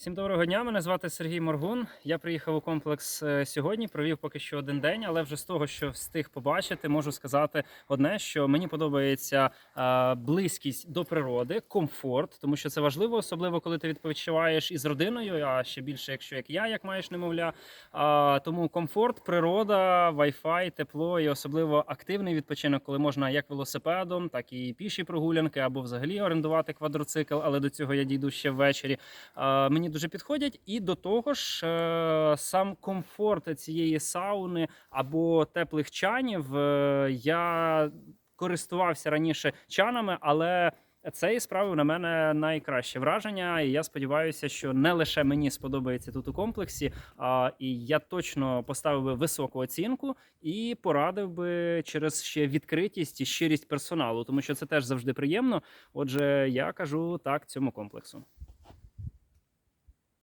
Всім доброго дня. Мене звати Сергій Моргун. Я приїхав у комплекс е, сьогодні. Провів поки що один день, але вже з того, що встиг побачити, можу сказати одне, що мені подобається е, близькість до природи, комфорт, тому що це важливо, особливо коли ти відпочиваєш із родиною, а ще більше, якщо як я, як маєш немовля. Тому комфорт, природа, Wi-Fi, тепло і особливо активний відпочинок, коли можна як велосипедом, так і піші прогулянки, або взагалі орендувати квадроцикл, але до цього я дійду ще ввечері. А, дуже підходять. І до того ж, е, сам комфорт цієї сауни або теплих чанів. е, Я користувався раніше чанами, але. Це справив на мене найкраще враження, і я сподіваюся, що не лише мені сподобається тут у комплексі, а і я точно поставив би високу оцінку і порадив би через ще відкритість і щирість персоналу, тому що це теж завжди приємно. Отже, я кажу так цьому комплексу.